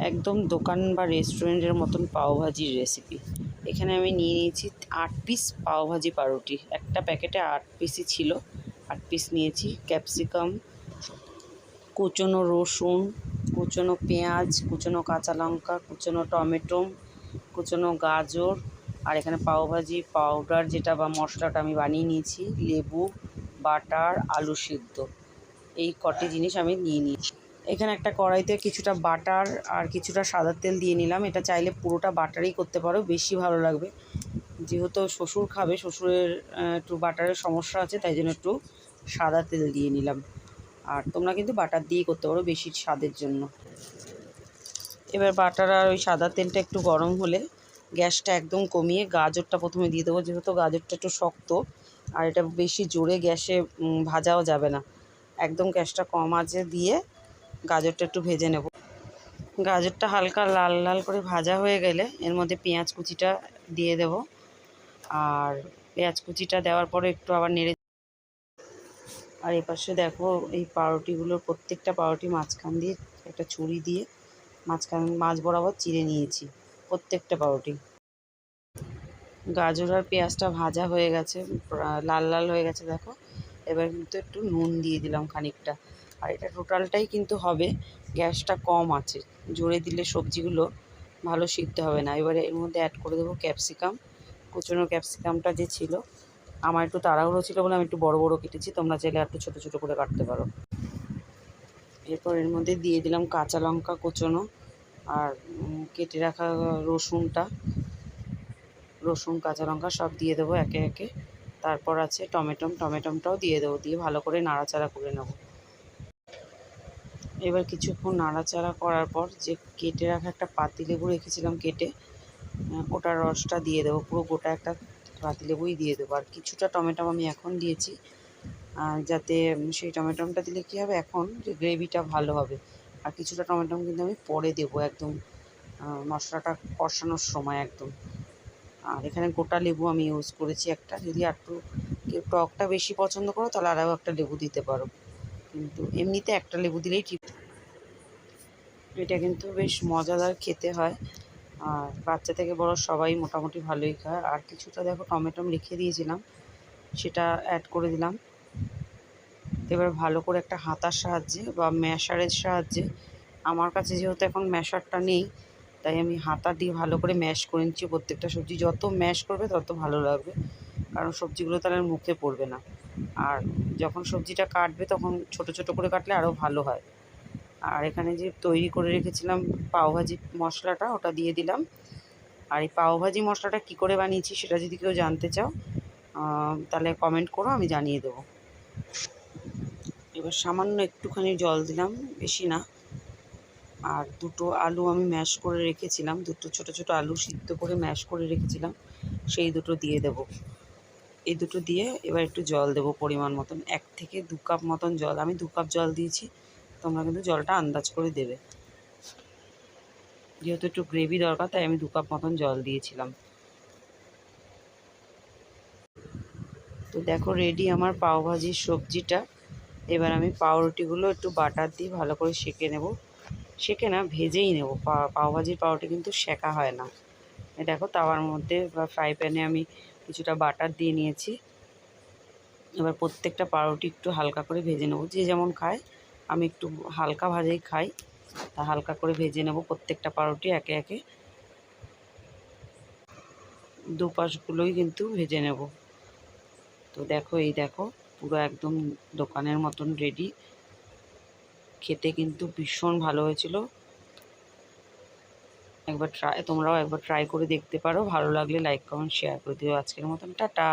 একদম দোকান বা রেস্টুরেন্টের মতন পাওভাজির রেসিপি এখানে আমি নিয়ে নিয়েছি আট পিস পাওভাজি পাউরুটি একটা প্যাকেটে আট পিসই ছিল। আট পিস নিয়েছি ক্যাপসিকাম কুচনো রসুন, কুচনো পেঁয়াজ, কুচনো কাঁচা লঙ্কা, কুচনো টমেটো, কুচনো গাজর, আর এখানে পাওভাজি পাউডার যেটা বা মশলাটা আমি বানিয়ে নিয়েছি, লেবু, বাটার, আলু সিদ্ধ। এই কটি জিনিস আমি নিয়ে নিয়েছি। এখানে একটা কড়াইতে কিছুটা বাটার আর কিছুটা সাদা তেল দিয়ে নিলাম। এটা চাইলে পুরোটা বাটারেই করতে পারো, বেশি ভালো লাগবে। যেহেতু শ্বশুর খাবে, শ্বশুরের একটু বাটারের সমস্যা আছে, তাই জন্য একটু সাদা তেল দিয়ে নিলাম। আর তোমরা কিন্তু বাটার দিয়েই করতে পারো বেশি স্বাদের জন্য। এবার বাটার আর ওই সাদা তেলটা একটু গরম হলে গ্যাসটা একদম কমিয়ে গাজরটা প্রথমে দিয়ে দেবো, যেহেতু গাজরটা একটু শক্ত আর এটা বেশি জোরে গ্যাসে ভাজাও যাবে না। একদম গ্যাসটা কম আঁচে দিয়ে গাজরটা একটু ভেজে নেব। গাজরটা হালকা লাল লাল করে ভাজা হয়ে গেলে এর মধ্যে পেঁয়াজ কুচিটা দিয়ে দেব। আর পেঁয়াজ কুচিটা দেওয়ার পরে একটু আবার নেড়ে আর এপাশে দেখো এই পাউরুটিগুলোর প্রত্যেকটা পাউরুটি মাঝখান দিয়ে একটা ছুরি দিয়ে মাঝখান মাছ বরাবর চিড়ে নিয়েছি, প্রত্যেকটা পাউরুটি। গাজর আর পেঁয়াজটা ভাজা হয়ে গেছে লাল লাল হয়ে গেছে দেখো। এবার কিন্তু একটু নুন দিয়ে দিলাম খানিকটা। আর এটা টোটালটাই কিন্তু হবে। গ্যাসটা কম আছে। জোরে দিলে সবজিগুলো ভালো সিদ্ধ হবে না। এবারে এর মধ্যে অ্যাড করে দেবো ক্যাপসিকাম কুচনো ক্যাপসিকামটা যে ছিল, আমার একটু তাড়াহুড়ো ছিল বলে আমি একটু বড় বড় কেটেছি। তোমরা চাইলে একটু ছোটো ছোটো করে কাটতে পারো। এরপর এর মধ্যে দিয়ে দিলাম কাঁচা লঙ্কা কুচনো আর কেটে রাখা রসুনটা। রসুন, কাঁচা লঙ্কা সব দিয়ে দেবো একে একে। তারপর আছে টমেটম। টমেটমটাও দিয়ে দেবো। দিয়ে ভালো করে নাড়াচাড়া করে নেব। এবার কিছুক্ষণ নাড়াচাড়া করার পর যে কেটে রাখা একটা পাতিলেবু রেখেছিলাম কেটে ওটার রসটা দিয়ে দেবো, পুরো গোটা একটা পাতিলেবুই দিয়ে দেবো। আর কিছুটা টমেটম আমি এখন দিয়েছি, আর যাতে সেই টমেটমটা দিলে কী হবে, এখন যে গ্রেভিটা ভালো হবে। আর কিছুটা টমেটম কিন্তু আমি পরে দেবো একদম মশলাটা কষানোর সময় একদম। আর এখানে গোটা লেবু আমি ইউজ করেছি একটা, যদি একটু কেউ টকটা বেশি পছন্দ করো, তাহলে আরও একটা লেবু দিতে পারো। কিন্তু এমনিতে একটা লেবু দিলেই ঠিক। এটা কিন্তু বেশ মজাদার খেতে হয়। আর বাচ্চা থেকে বড় সবাই মোটামুটি ভালোই খায়। আর কিছুটা দেখো টমেটম রেখে দিয়েছিলাম, সেটা অ্যাড করে দিলাম। এবার ভালো করে একটা হাতার সাহায্যে বা ম্যাশারের সাহায্যে, আমার কাছে যেহেতু এখন ম্যাশারটা নেই, তাই আমি হাতা দিয়ে ভালো করে ম্যাশ করে নিচ্ছি প্রত্যেকটা সবজি। যত ম্যাশ করবে তত ভালো লাগবে। কারণ সবজিগুলো তাহলে মুখে পড়বে না। আর যখন সবজিটা কাটবে তখন ছোট ছোট করে কাটলে আরও ভালো হয়। আর এখানে যে তৈরি করে রেখেছিলাম পাওভাজি মশলাটা, ওটা দিয়ে দিলাম। আর এই পাওভাজি মশলাটা কী করে বানিয়েছি সেটা যদি কেউ জানতে চাও তাহলে কমেন্ট করো, আমি জানিয়ে দেবো। এবার সামান্য একটুখানি জল দিলাম, বেশি না। আর দুটো আলু আমি ম্যাশ করে রেখেছিলাম, দুটো ছোট ছোট আলু সিদ্ধ করে ম্যাশ করে রেখেছিলাম, সেই দুটো দিয়ে দেবো। এই দুটো দিয়ে এবার একটু জল দেবো পরিমাণ মতন, এক থেকে দু কাপ মতন জল। আমি দু কাপ জল দিয়েছি, তোমরা কিন্তু জলটা আন্দাজ করে দেবে। যেহেতু একটু গ্রেভি দরকার, তাই আমি দু কাপ মতন জল দিয়েছিলাম। তো দেখো রেডি আমার পাওভাজির সবজিটা। এবার আমি পাউরুটিগুলো একটু বাটার দিয়ে ভালো করে সেঁকে নেব। সেঁকে না, ভেজেই নেব। পাওভাজির পাউরুটি কিন্তু সেঁকা হয় না। দেখো তাওয়ার মধ্যে বা ফ্রাই প্যানে আমি কিছুটা বাটার দিয়ে নিয়েছি। এবার প্রত্যেকটা পাউরুটি একটু হালকা করে ভেজে নেব। যে যেমন খায়, আমি একটু হালকা ভাজেই খাই। তা হালকা করে ভেজে নেব প্রত্যেকটা পাউরুটি একে একে। দুপাশগুলোই কিন্তু ভেজে নেব। তো দেখো, এই দেখো, পুরো একদম দোকানের মতন রেডি খেতে কিন্তু ভীষণ ভালো হয়েছিল। একবার ট্রাই তোমরাও একবার ট্রাই করে দেখতে পারো। ভালো লাগলে লাইক কমেন্ট শেয়ার করে দিও। আজকের মতন, টাটা।